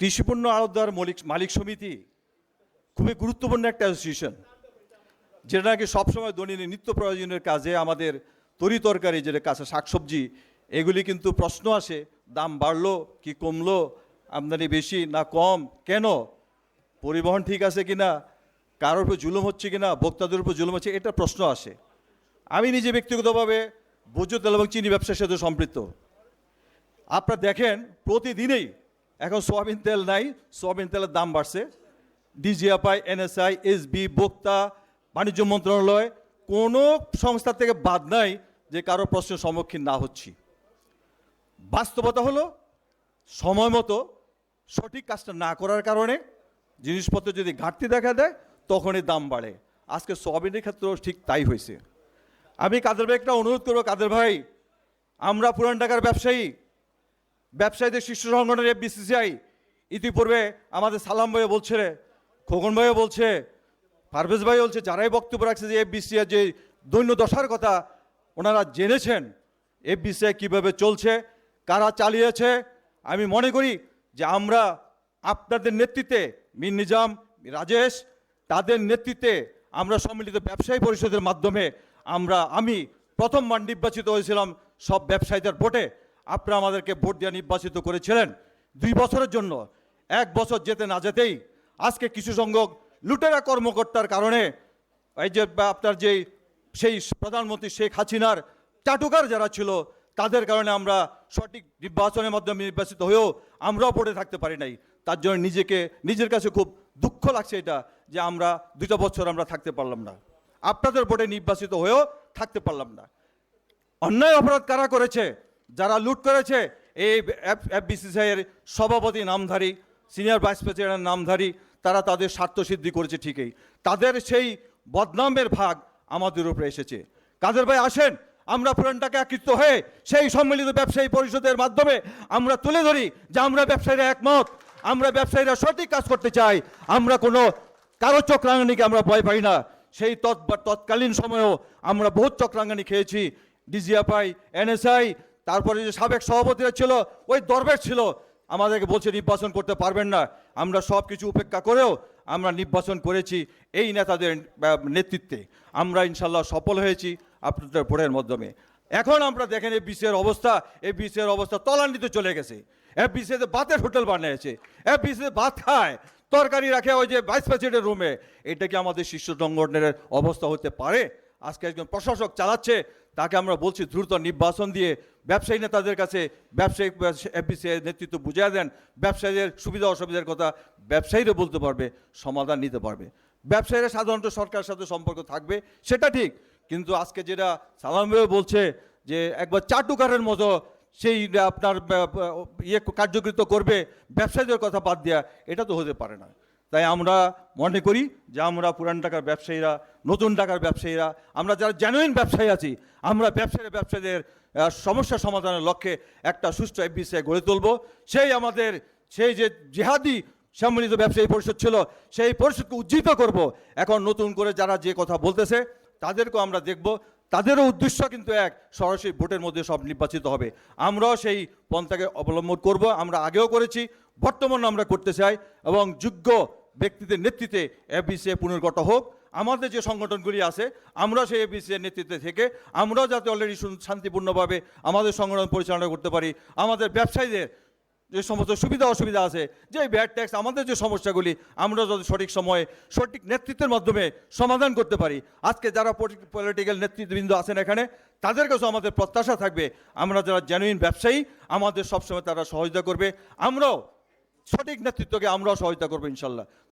কৃষিপণ্য আড়তদার মালিক মালিক সমিতি খুবই গুরুত্বপূর্ণ একটা অ্যাসোসিয়েশন যেটা নাকি সবসময় দৈনন্দিন নিত্য প্রয়োজনের কাজে আমাদের তরি তরকারি, যেটা কাঁচা শাকসবজি, এগুলি কিন্তু প্রশ্ন আসে, দাম বাড়লো কি কমলো, আমদানি বেশি না কম, কেন? পরিবহন ঠিক আছে কি না কারোর উপর জুলুম হচ্ছে কি না ভোক্তাদের উপর জুলুম হচ্ছে, এটা প্রশ্ন আসে। আমি নিজে ব্যক্তিগতভাবে ভোজ্য তেল এবং চিনি ব্যবসার সাথে সম্পৃক্ত। আপনারা দেখেন, প্রতিদিনেই এখন সোয়াবিন তেল নাই, সোয়াবিন তেলের দাম বাড়ছে। ডিজিএফআই এনএসআই, এসবি, ভোক্তা, বাণিজ্য মন্ত্রণালয়, কোনো সংস্থা থেকে বাদ নাই যে কারও প্রশ্নের সম্মুখীন না হচ্ছি। বাস্তবতা হলো, সময় মতো সঠিক কাজটা না করার কারণে জিনিসপত্র যদি ঘাটতি দেখা দেয়, তখনই দাম বাড়ে। আজকে সোয়াবিনের ক্ষেত্রেও ঠিক তাই হয়েছে। আমি কাদের ভাই একটা অনুরোধ করব, কাদের ভাই, আমরা পুরান ঢাকার ব্যবসায়ী ব্যবসায়ীদের শীর্ষ সংগঠনের বিসিসিআই ইতিপূর্বে আমাদের সালাম ভাইও বলছে খোকন ভাইও বলছে, পারভেজ ভাই বলছে, যারাই বক্তব্য রাখছে যে এফবিসিআই যে দৈন্য দশার কথা ওনারা জেনেছেন এফবিসিআই কীভাবে চলছে, কারা চালিয়েছে, আমি মনে করি যে আমরা আপনাদের নেতৃত্বে, মীর নিজাম রাজেশ, তাদের নেতৃত্বে আমরা সম্মিলিত ব্যবসায়ী পরিষদের মাধ্যমে আমরা, আমি প্রথমবার নির্বাচিত হয়েছিলাম সব ব্যবসায়ীদের ভোটে। আপনারা আমাদেরকে ভোট দিয়ে নির্বাচিত করেছিলেন দুই বছরের জন্য। এক বছর যেতে না যেতেই আজকে কিছু সংখ্যক লুটেরা কর্মকর্তার কারণে এই যে আপনার যেই সেই প্রধানমন্ত্রী শেখ হাসিনার চাটুকার যারা ছিল, তাদের কারণে আমরা সঠিক নির্বাচনের মাধ্যমে নির্বাচিত হয়েও আমরাও পড়ে থাকতে পারি নাই। তার জন্য নিজেকে, নিজের কাছে খুব দুঃখ লাগছে এটা যে আমরা দুটো বছর আমরা থাকতে পারলাম না। আপনাদের ভোটে নির্বাচিত হয়েও থাকতে পারলাম না। অন্যায় অপরাধ কারা করেছে? যারা লুট করেছে, এই এফবিসিসিআই এর সভাপতি নামধারী, সিনিয়র ভাইস প্রেসিডেন্ট নামধারী, তারা তাদের স্বার্থ সিদ্ধি করেছে ঠিকই। তাদের সেই বদনামের ভাগ আমাদের উপরে এসেছে। কাদের ভাই আসেন, আমরা পুরানটাকে একত্রিত হয়ে সেই সম্মিলিত ব্যবসায়ী পরিষদের মাধ্যমে আমরা তুলে ধরি যে আমরা ব্যবসায়ীরা একমত, আমরা ব্যবসায়ীরা সঠিক কাজ করতে চাই, আমরা কোনো কারও চক্রাঙ্গনিকে আমরা ভয় পাই না। সেই তৎ তৎকালীন সময়েও আমরা বহুত চক্রাঙ্গানি খেয়েছি। ডিজিএফআই এনএসআই তারপরে যে সাবেক সভাপতিরা ছিল, ওই দরবেশ ছিল, আমাদেরকে বলছে নির্বাচন করতে পারবেন না, আমরা সব কিছু উপেক্ষা করেও আমরা নির্বাচন করেছি এই নেতাদের নেতৃত্বে। আমরা ইনশাল্লাহ সফল হয়েছি আপনাদের ভোটের মাধ্যমে। এখন আমরা দেখেন এই বিসিএর অবস্থা এই বিসিএর অবস্থা তলান্ডিতে চলে গেছে। এফ বিসিএতে বাতের হোটেল বানিয়েছে এফ বিসিএতে ভাত খায়, তরকারি রাখে ওই যে ভাইস প্রেসিডেন্টের রুমে। এটা কি আমাদের শীর্ষ সংগঠনের অবস্থা হতে পারে? আজকে একজন প্রশাসক চালাচ্ছে, তাকে আমরা বলছি দ্রুত নির্বাচন দিয়ে ব্যবসায়ী নেতাদের কাছে ব্যবসায়িক এফবিসি নেতৃত্ব বুঝিয়ে দেন, ব্যবসায়ীদের সুবিধা অসুবিধার কথা ব্যবসায়ীরা বলতে পারবে, সমাধান নিতে পারবে। ব্যবসায়ীরা সাধারণত সরকারের সাথে সম্পর্ক থাকবে, সেটা ঠিক, কিন্তু আজকে যেটা সালাম ভাই বলছে যে একবার চাটুকারের মতো সেই আপনার ইয়ে কার্যকৃত করবে, ব্যবসায়ীদের কথা বাদ দেওয়া এটা তো হতে পারে না। তাই আমরা মনে করি যে আমরা পুরান টাকার ব্যবসায়ীরা, নতুন টাকার ব্যবসায়ীরা, আমরা যারা জেনুইন ব্যবসায়ী আছি, আমরা ব্যবসায়ী ব্যবসায়ীদের সমস্যা সমাধানের লক্ষ্যে একটা সুষ্ঠু এফবিসিআই গড়ে তুলব। সেই আমাদের, সেই যে জেহাদি সম্মিলিত ব্যবসায়ী পরিষদ ছিল, সেই পরিষদকে উজ্জীবিত করব। এখন নতুন করে যারা যে কথা বলতেছে, তাদেরকেও আমরা দেখব। তাদেরও উদ্দেশ্য কিন্তু এক, সরাসরি ভোটের মধ্যে সব নির্বাচিত হবে। আমরাও সেই পন্থাকে অবলম্বন করব, আমরা আগেও করেছি বর্তমানে আমরা করতে চাই এবং যোগ্য ব্যক্তিদের নেতৃত্বে এফবিসিএ পুনর্গঠ হোক। আমাদের যে সংগঠনগুলি আছে আমরা সেই এফবিসি এর নেতৃত্বে থেকে, আমরাও যাতে অলরেডি শান্তিপূর্ণভাবে আমাদের সংগঠন পরিচালনা করতে পারি, আমাদের ব্যবসায়ীদের যে সমস্ত সুবিধা অসুবিধা আছে, যে ব্যাড ট্যাক্স আমাদের যে সমস্যাগুলি, আমরা যদি সঠিক সময়ে, সঠিক নেতৃত্বের মাধ্যমে সমাধান করতে পারি। আজকে যারা পলিটিক্যাল নেতৃত্ববৃন্দ আছেন এখানে তাদের কাছেও আমাদের প্রত্যাশা থাকবে, আমরা যারা জেনুইন ব্যবসায়ী, আমাদের সবসময় তারা সহযোগিতা করবে, আমরাও সঠিক নেতৃত্বকে আমরাও সহযোগিতা করব ইনশাল্লাহ।